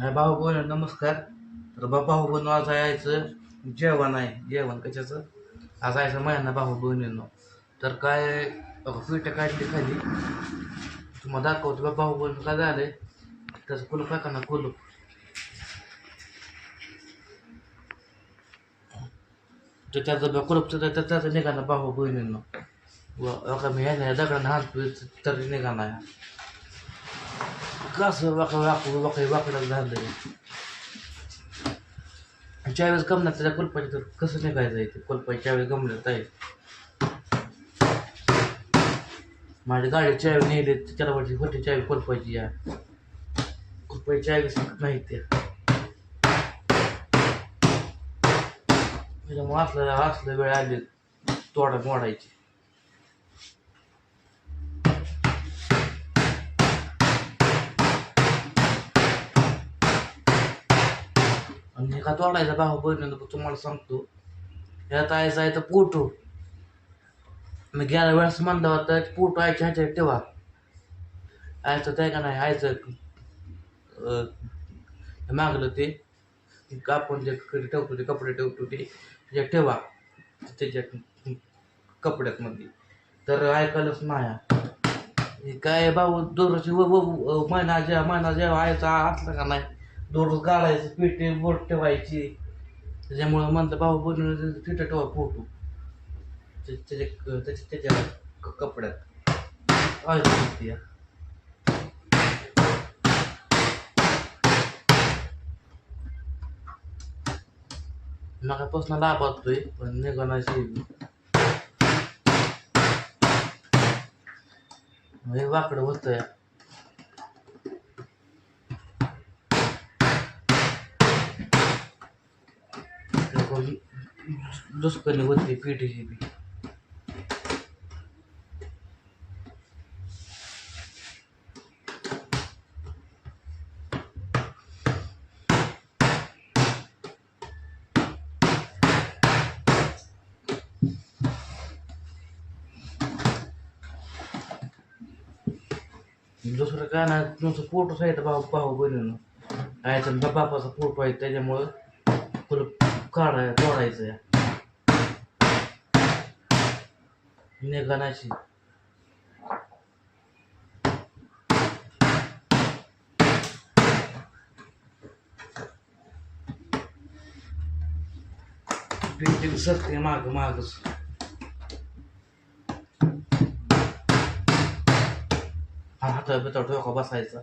हा भाऊ बोल नमस्कार. तर बा भाऊ बहिण आज यायचं. जेवण आहे. जेवण कशाचं? आज यायचं महिना भाऊ बहिणींनो. तर काय बघा पिठं काढली खाली. तुम्हाला दाखवतो बा भाऊ बहिण काय झालंय. त्याचं कुलूप काय ना कुलूप? तर त्याचं बा- कुलूप तर त्याचं निघालं भाऊ बहिणींनो. व का मी ह्या दगडानं हात तरी निघाला. कसं वाकड वाकड वाकड वाकडं झालंय ज्यावेळेस गमणार त्याच्या कुलपाची तर कसं निघायचं आहे ते कुलपाची ज्यावेळेस गमलं आहे माझी गाडी चावी नेली त्याला वाटली होती चावी कोलपायची या कुलपाची चावी नाही ते त्याच्यामुळे असलं असलं वेळ आली तोडा मोडायची आणि एका तोडायचा भाऊ बहिणीनं तुम्हाला सांगतो ह्यात आयचं आहे तर पोटू. मी गेल्या वेळेस म्हणलं होतं पोटू आयच्या ह्याच्या ठेवा. आयचं काय का नाही आयचं मागलं ते आपण जे क- ठेवतो ते कपडे ठेवतो ते त्याच्यात ठेवा. त्याच्यात कपड्यात मध्ये. तर ऐकायलाच माया. काय भाऊ दररोज व व- महिना जेव्हा महिना जेव्हा आयचा असला का नाही दररोज गाळायचं पेटे बोट ठेवायची. त्याच्यामुळं म्हणलं भाऊ बनवून तिथं ठेवा फोटो. त्याच्या त्याच्या त्याच्या क- कपड्यात. आहे मगापासून लाभ नकापासून लाभातोय पण निघाणाची हे वाकडं या दुष्कर्णी होते पिढीची बी. दुसरं काय ना तुमचं फोटोच आहे तर भाऊ भाऊ बहिणीनं. आयचं बा- बापाचा फोटो आहे त्याच्यामुळं फुलं काढाय तोडायचं या निघाणाची पेंटिंग सरते माग मागच हा हाता बिता ठोका बसायचा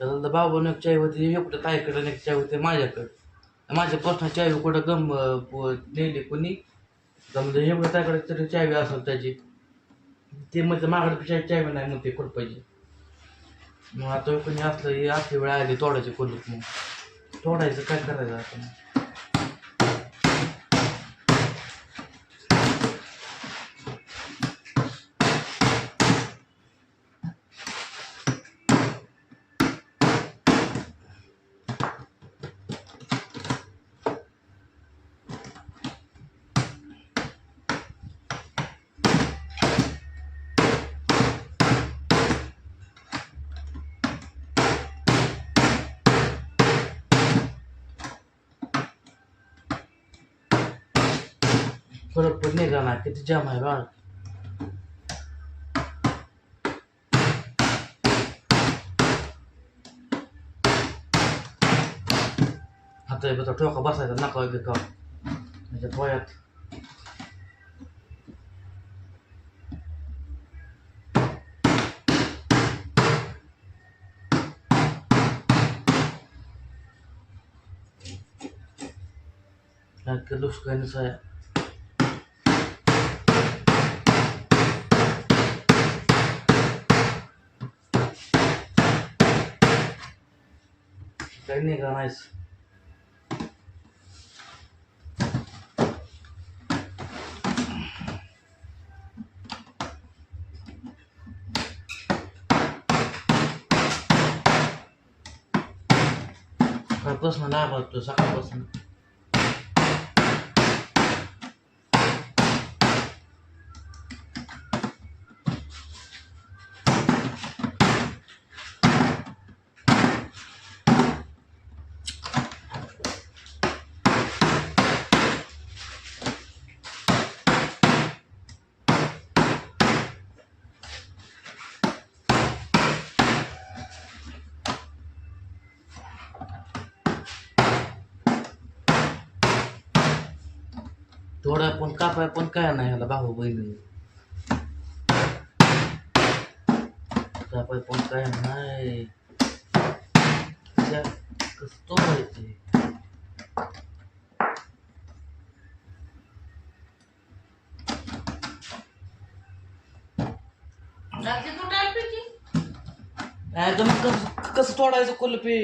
त्याचा बाबा एक चाय होती इकडं ताईकडं एक चाय होती माझ्याकडं. माझ्या पर्सनल चावी कुठं गम नेली कोणी? समजा एवढं ताईकडे तरी चावी असेल त्याची. ते म्हणजे मागडे चावी चावी नाही म्हणते पाहिजे मग आता कोणी असलं हे असली वेळ आली तोडायची कोणी? मग तोडायचं काय करायचं आता फरक पण नाही जाणार किती जाम आहे बा आता बघा ठोका बसायचा नका बिका म्हणजे पोयात काय लुसकानीच आहे Seni kanayız. Karpasına ne yapalım? Sakın basın. थोडा पण कापाय पण काय नाही ह्याला भाऊ बहिणी. कापाय पण काय नाही. त्या कसं तोडायचं रात्री तुटायला पिठी नाही तर मग कसं तोडायचं कुल्फी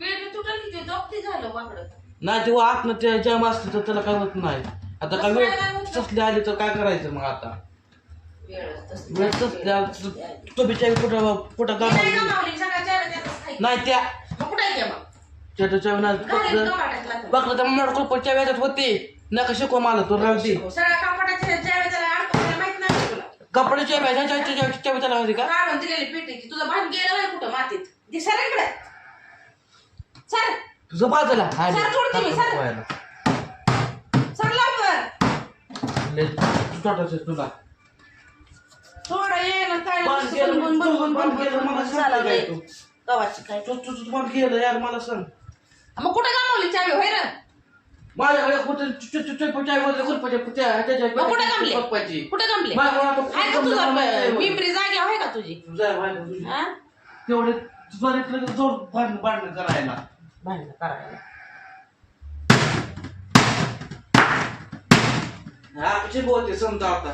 पेटी तुटल की ते दोपती झालं वाकडं. नाही तेव्हा त्या जॅम असते तर त्याला काय होत नाही. आता काय वेळ ससली आली तर काय करायचं मग आता? तसली. वेळ तो बिचारी कुठं कुठं ती नाही त्या? चेटाच्या लागलं. बघलं तर होती. नका शिकवा मला तो राहते वेळेला. कपड्याच्या होती का? काढून दिलेली पेटीची तुझं भान गेलं कुठं? मातीत. दिसा रे इकडे. सर. तुझं बाजूला. हाय सर, सोडते मी, सर. व्हायला. सर लवकर लय तुटायचं तुला थोडा ये ना काय बंद नुसतं केलं, बंद बुनबुन, केलं, मला बुनबुन काय तू. गव्हाची काय तू तू पण केलं यार मला सांग मग कुठं गमावली चावी होय रे माझ्याकडे कुठे मग कुठे गमले पप्पाची कुठे गमले माझ्याकडे आता आहे का कुठं तुझा गमलं? पिंपरी जागी आहे का तुझी तुझा बाय तुझी. हा तेवढे जोर जोर भांडण करायला भांडण करायला हा कशी बोलते समजा आता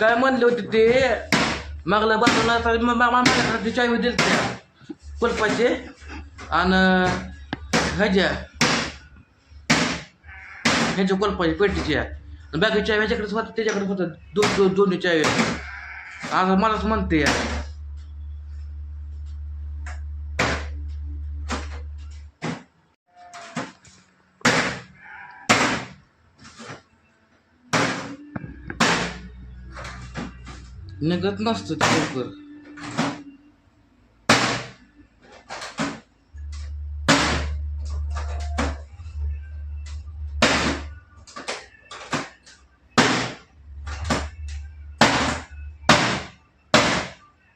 काय म्हणले होते ते मागल्या बाजूला आता म- मा- मा- माझ्याकडे त्या कुलपाचे आणि ह्याच्या ह्याच्या कुलपाची पेटीच्या बाकी चावी ह्याच्याकडेच होत्या त्याच्याकडे स्वतः दोन दोन दोन्ही चावी आज मलाच म्हणते या. निघत नसतं ते लवकर.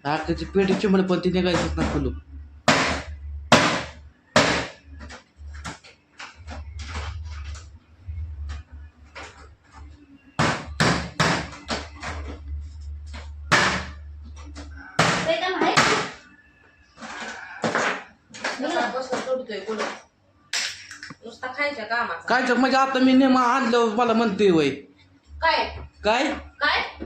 आकाची पेटी चिमड पण ती निघायचंच ना कुलूप कुठं नुसता खायच्या कामाचा. काय म्हणजे आता मी नेमा आणलं मला म्हणते वय. काय? काय?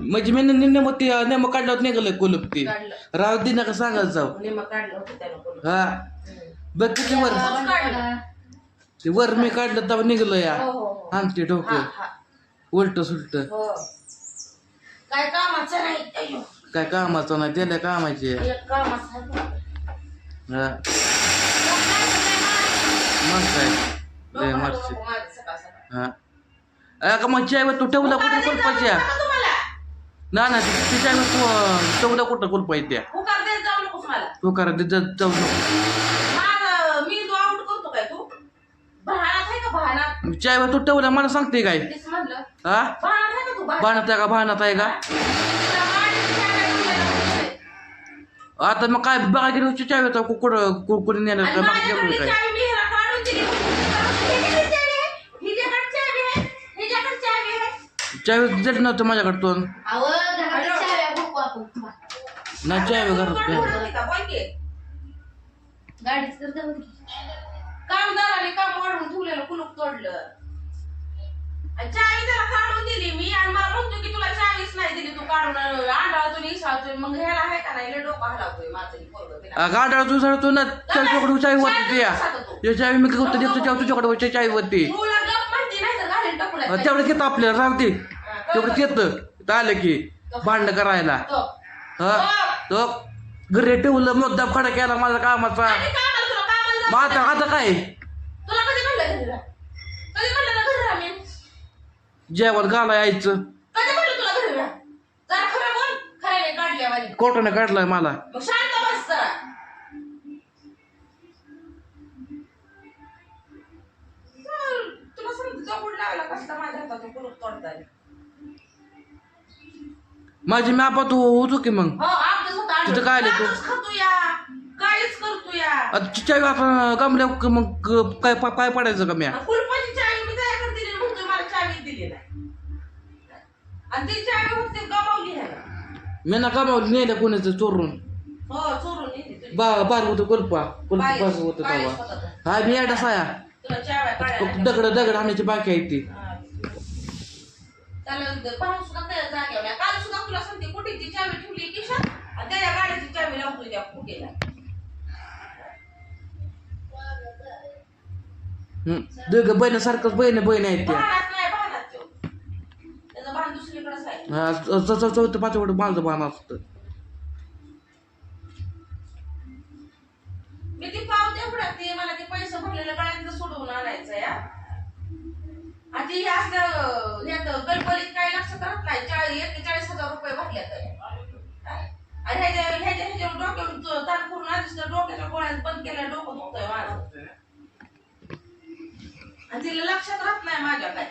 म्हणजे मी नेम ते नेम काढल्यावर निघालं कुलूप ते. काढलं. राव दे नका सांगायचं जाऊ. निम काढलं होतं त्यानं हा. बघ किती वर काढलं. ते वर मी काढलं तेव्हा निघलं या. हो हो हो. आणते हा डोकं. हा उलट सुलट. हो. काय कामाचं नाही अय्यो. काय कामाचं नाही त्याला कामाचे एक कामाचं आहे बघ. हा. लोकांचं काय लय सकाळ सकाळ. हा. मग चाय तू ठेवला कुठं कुलपाच्या? ना ना तिच्या ठेवला कुठं कुलपाय त्या. हुकार देत जाऊ नकोस मला. तू करा तिथं जाऊ नको. माझं मी तू आउट करतो काय तू? भानात आहे का भानात? चाय तू ठेवला मला सांगते काय. तेच म्हणलं. हा? भानात आहे का तू भानात? भाणात आहे का भाणात आहे का? तुला गाडीची चावी तुला नकोच आहे. आता मग काय बघा गेली चाय होता कुठं कुठे आणि माझ्याकडली गेलो काय? चावी मी ह्याला काढून दिली. ह्याच्याकडे चावी आहे, हिच्याकडे चावी आहे, ह्याच्याकडे चावी चाय दिलं नव्हतं माझ्याकडे तो अहो, घराच्या चाव्या बघू आपण. नाही चाय कोण घरात. कामदाराने काम वाढवून ठेवलेलं कुलूप तोडलं. आणि चावी त्याला काढून दिली मी आणि मला म्हणतो की तुला चावीच नाही दिली तू काढून अंडाळतून इसाळतोय मग ह्याला आहे का नाही? लय डोकं हलावतोय माझं हे पोरगं तिला. गाड्या तू ना तुझ्याकडे चावी होती या या चावी मी काय देतो? चावी तुझ्याकडे चावी होती गप माहिती नाही तर तेवढं घेतं आपल्याला राहते तेवढं येतं. आलं की भांड करायला. हा? तो. घरी ठेवलं मुद्दाम खडा केला माझा कामाचा. मग आता आता काय? जेवण घाला यायचं. कधी म्हणलं तुला लागला कसला माझ्या हातातून कुलूप तोडता माझी मॅपा तू होतो की मग. हो आमचं स्वतः आलं. तिथं काय आलं तू? काहीच खातो या. काहीच करतो या. आता चावी आता गमल्या मग काय पाय पडायचं का म्या? कुलपाची चावी मी तयार दिली म्हणतोय मला चावी दिली नाही. आणि ती चावी होती गमावली ह्याला मी ना कमावली नेलं कोणाचं चोरून. हो चोरून नेली तुझी. बा बार होतं कुलपा. कुलपा बाईस- पास होतं बाईस तेव्हा. होता तो. हा मी एकदा साया तुला चाव्या काढायला फक्त दगड दगड आणायची बाकी आहे ती. त्याला पाहून सुद्धा त्या जागेवर नाही. काल सुद्धा तुला सांगते कुठेची चावी ठेवली किशात? आणि त्याच्या गाडीची चावी लावतो त्या कुठेला दोघं बहिणीसारखंच बहीण बहीण आहेत त्या. हा, चौथं पाचवं माझं बाण असतं. करत नाही. चाळीस एक्केचाळीस हजार रुपये भरले तर. आणि ह्याच्या ह्याच्या ह्याच्या डोक्यावर ताण करून आधीच तर डोक्याच्या गोळ्यात बंद केल्या डोकं दुखतंय माझं. आणि तिला लक्षात राहत नाही माझ्या काय